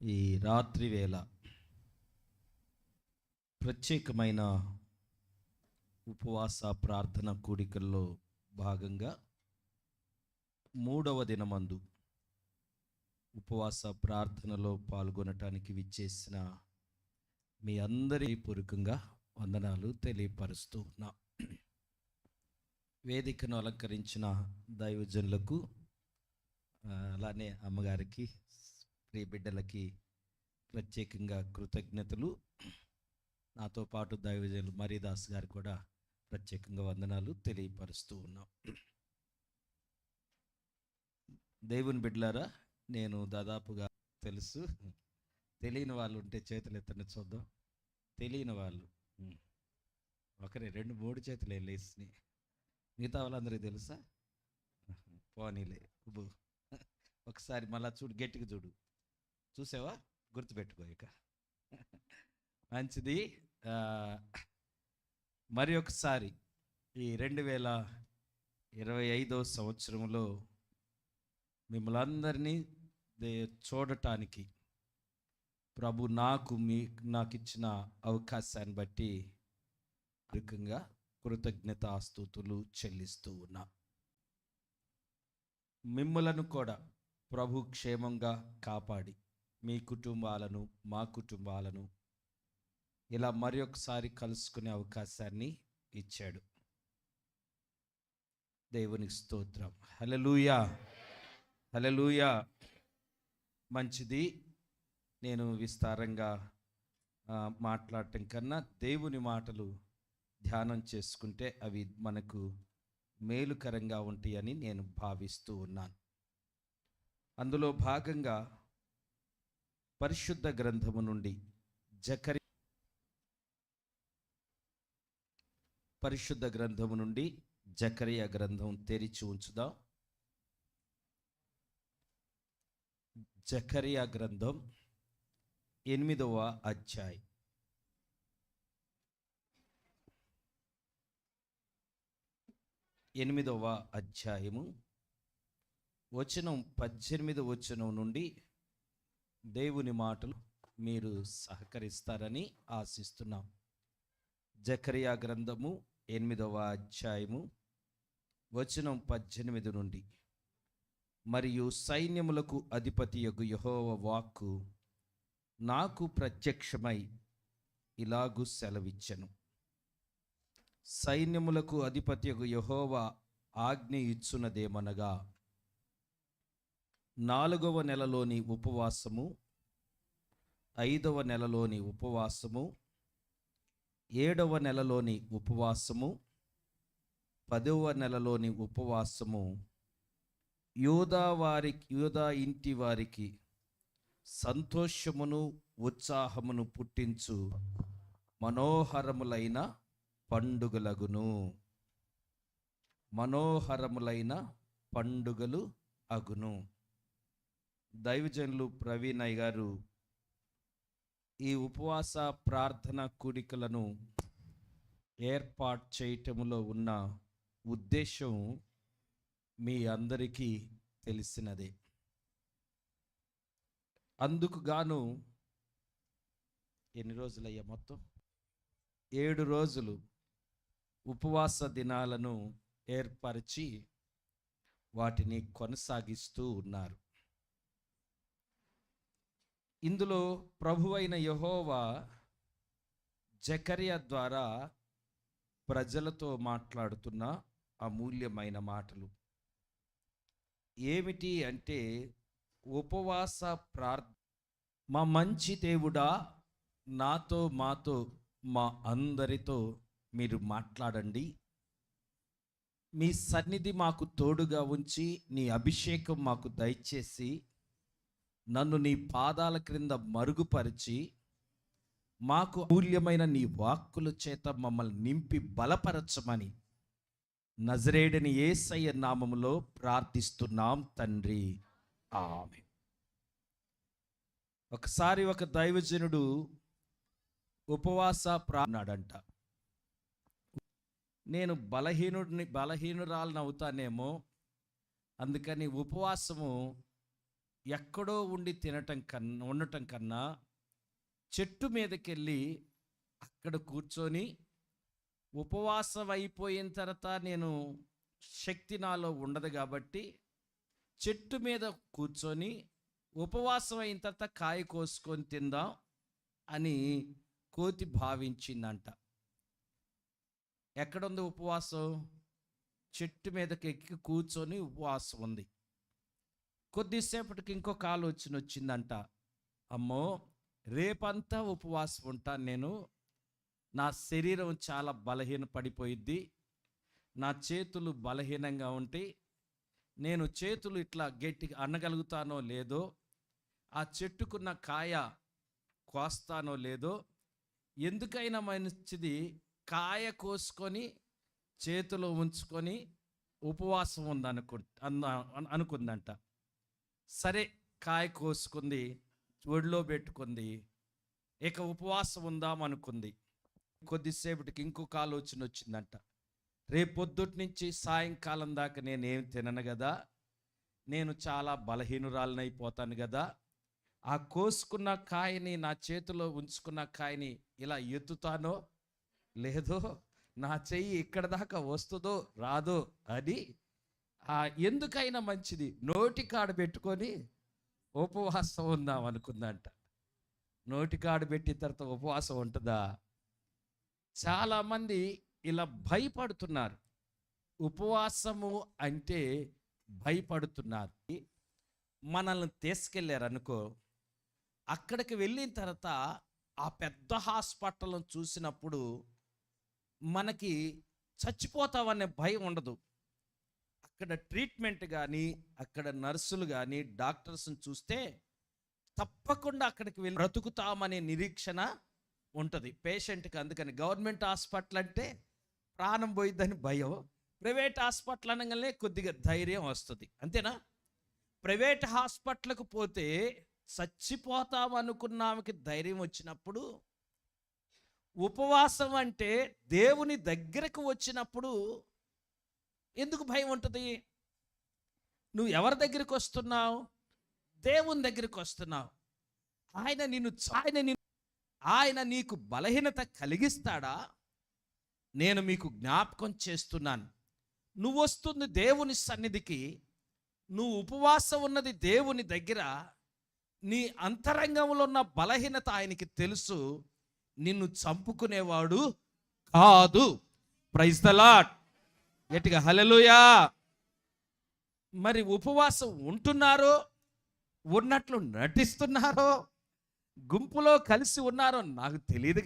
ఈ రాత్రి వేళ ప్రత్యేకమైన ఉపవాస ప్రార్థన కూడికల్లో భాగంగా మూడవ దినమందు ఉపవాస ప్రార్థనలో పాల్గొనటానికి విచ్చేసిన మీ అందరి పూర్వకంగా వందనాలు తెలియపరుస్తూ ఉన్నా. వేదికను అలంకరించిన దైవజనులకు అలానే అమ్మగారికి ప్రియ బిడ్డలకి ప్రత్యేకంగా కృతజ్ఞతలు. నాతో పాటు దైవజనులు మరీదాస్ గారు కూడా ప్రత్యేకంగా వందనాలు తెలియపరుస్తూ ఉన్నాం. దేవుని బిడ్డలారా నేను దాదాపుగా తెలుసు. తెలియని వాళ్ళు ఉంటే చేతులు ఎత్తని చూద్దాం. తెలియని వాళ్ళు ఒకరే రెండు మూడు చేతులు వెళ్ళేసినాయి మిగతా వాళ్ళందరికీ తెలుసా? పోనీలే ఒకసారి మళ్ళా చూడు గట్టిగా చూడు. చూసావా? గుర్తుపెట్టుకో ఇక. మంచిది. మరి ఒకసారి ఈ రెండు వేల ఇరవై ఐదో సంవత్సరంలో మిమ్మల్ని అందరినీ చూడటానికి ప్రభు నాకు మీ నాకు ఇచ్చిన అవకాశాన్ని బట్టి అధికంగా కృతజ్ఞతాస్తుతులు చెల్లిస్తూ ఉన్నా. మిమ్మలను కూడా ప్రభు క్షేమంగా కాపాడి మీ కుటుంబాలను మా కుటుంబాలను ఇలా మరి ఒకసారి కలుసుకునే అవకాశాన్ని ఇచ్చాడు. దేవునికి స్తోత్రం. హలలుయా హలలుయా మంచిది. నేను విస్తారంగా మాట్లాడటం కన్నా దేవుని మాటలు ధ్యానం చేసుకుంటే అవి మనకు మేలుకరంగా ఉంటాయని నేను భావిస్తూ ఉన్నాను. అందులో భాగంగా పరిశుద్ధ గ్రంథము నుండి జకరి పరిశుద్ధ గ్రంథము నుండి జకరియా గ్రంథం తెరిచి ఉంచుదాం. జకరియా గ్రంథం ఎనిమిదవ అధ్యాయం. ఎనిమిదవ అధ్యాయము. వచనం పద్దెనిమిది వచనం నుండి దేవుని మాటలు మీరు సహకరిస్తారని ఆశిస్తున్నాం. జకరియా గ్రంథము ఎనిమిదవ అధ్యాయము వచనం పద్దెనిమిది నుండి. మరియు సైన్యములకు అధిపతి యొక్క యహోవ వాక్కు నాకు ప్రత్యక్షమై ఇలాగు సెలవిచ్చెను. సైన్యములకు అధిపతి యహోవ ఆజ్ఞ ఇచ్చున్నదేమనగా నాలుగవ నెలలోని ఉపవాసము ఐదవ నెలలోని ఉపవాసము ఏడవ నెలలోని ఉపవాసము పదవ నెలలోని ఉపవాసము యూదా వారికి యూదా ఇంటి వారికి సంతోషమును ఉత్సాహమును పుట్టించు మనోహరములైన పండుగలగును. మనోహరములైన పండుగలు అగును. దైవజనులు ప్రవీణయ్ గారు ఈ ఉపవాస ప్రార్థన కూడికలను ఏర్పాటు చేయటంలో ఉన్న ఉద్దేశం మీ అందరికీ తెలిసినదే. అందుకు గాను ఎన్ని రోజులయ్యా మొత్తం? ఏడు రోజులు ఉపవాస దినాలను ఏర్పరిచి వాటిని కొనసాగిస్తూ ఉన్నారు. ఇందులో ప్రభువైన యహోవా జకర్య ద్వారా ప్రజలతో మాట్లాడుతున్న అమూల్యమైన మాటలు. ఏమిటి అంటే ఉపవాస ప్రార్థ మా మంచి దేవుడా నాతో మాతో మా అందరితో మీరు మాట్లాడండి. మీ సన్నిధి మాకు తోడుగా ఉంచి నీ అభిషేకం మాకు దయచేసి నన్ను నీ పాదాల క్రింద మరుగుపరిచి మాకు అమూల్యమైన నీ వాక్కుల చేత మమ్మల్ని నింపి బలపరచమని నజరేడని ఏసయ్య నామములో ప్రార్థిస్తున్నాం తండ్రి. ఆమె ఒకసారి ఒక దైవజనుడు ఉపవాస ప్రాణాడంట నేను బలహీనుడిని బలహీనురాలను అవుతానేమో అందుకని ఉపవాసము ఎక్కడో ఉండి తినటం కన్నా ఉండటం కన్నా చెట్టు మీదకెళ్ళి అక్కడ కూర్చొని ఉపవాసం అయిపోయిన తర్వాత నేను శక్తి నాలో ఉండదు కాబట్టి చెట్టు మీద కూర్చొని ఉపవాసం అయిన తర్వాత కాయ కోసుకొని తిందాం అని కోతి భావించిందంట. ఎక్కడుంది ఉపవాసం? చెట్టు మీదకి ఎక్కి కూర్చొని ఉపవాసం ఉంది. కొద్దిసేపటికి ఇంకొక ఆలోచన వచ్చిందంట. అమ్మో రేపంతా ఉపవాసం ఉంటాను నేను. నా శరీరం చాలా బలహీన పడిపోయిద్ది. నా చేతులు బలహీనంగా ఉంటాయి నేను చేతులు ఇట్లా గట్టిగా అనగలుగుతానో లేదో ఆ చెట్టుకున్న కాయ కోస్తానో లేదో ఎందుకైనా మంచిది కాయ కోసుకొని చేతిలో ఉంచుకొని ఉపవాసం ఉందనుకు అన్న అనుకుందంట. సరే కాయ కోసుకుంది ఒడిలో పెట్టుకుంది ఇక ఉపవాసం ఉందాం అనుకుంది. కొద్దిసేపటికి ఇంకొక ఆలోచన వచ్చిందంట. రేపు పొద్దుటి నుంచి సాయంకాలం దాకా నేనేం తినను కదా నేను చాలా బలహీనురాలనైపోతాను కదా ఆ కోసుకున్న కాయని నా చేతిలో ఉంచుకున్న కాయని ఇలా ఎత్తుతానో లేదో నా చెయ్యి ఇక్కడ దాకా వస్తుందో రాదో అని ఎందుకైనా మంచిది. నోటి కాడ పెట్టుకొని ఉపవాసం ఉందాం అనుకుందంట. నోటి కాడ పెట్టిన తర్వాత ఉపవాసం ఉంటుందా? చాలామంది ఇలా భయపడుతున్నారు. ఉపవాసము అంటే భయపడుతున్నారు. మనల్ని తీసుకెళ్ళారు అనుకో అక్కడికి వెళ్ళిన తర్వాత ఆ పెద్ద హాస్పిటల్ని చూసినప్పుడు మనకి చచ్చిపోతామనే భయం ఉండదు. అక్కడ ట్రీట్మెంట్ కానీ అక్కడ నర్సులు కానీ డాక్టర్స్ని చూస్తే తప్పకుండా అక్కడికి వెళ్ళి బ్రతుకుతామనే నిరీక్షణ ఉంటుంది. పేషెంట్కి అందుకని గవర్నమెంట్ హాస్పిటల్ అంటే ప్రాణం పోయిద్దని భయం. ప్రైవేట్ హాస్పిటల్ అనగానే కొద్దిగా ధైర్యం వస్తుంది. అంతేనా? ప్రైవేట్ హాస్పిటల్కి పోతే చచ్చిపోతాం అనుకున్నామకి ధైర్యం వచ్చినప్పుడు ఉపవాసం అంటే దేవుని దగ్గరకు వచ్చినప్పుడు ఎందుకు భయం ఉంటుంది? నువ్వు ఎవరి దగ్గరికి వస్తున్నావు? దేవుని దగ్గరికి వస్తున్నావు. ఆయన నిన్ను ఆయన నిన్ను ఆయన నీకు బలహీనత కలిగిస్తాడా? నేను మీకు జ్ఞాపకం చేస్తున్నాను. నువ్వు వస్తుంది దేవుని సన్నిధికి నువ్వు ఉపవాసం ఉన్నది దేవుని దగ్గర నీ అంతరంగంలో ఉన్న బలహీనత ఆయనకి తెలుసు. నిన్ను చంపుకునేవాడు కాదు. ప్రైజ్ ద లాట్ గట్టిగా హలలుయా మరి ఉపవాసం ఉంటున్నారో ఉన్నట్లు నటిస్తున్నారో గుంపులో కలిసి ఉన్నారో నాకు తెలియదు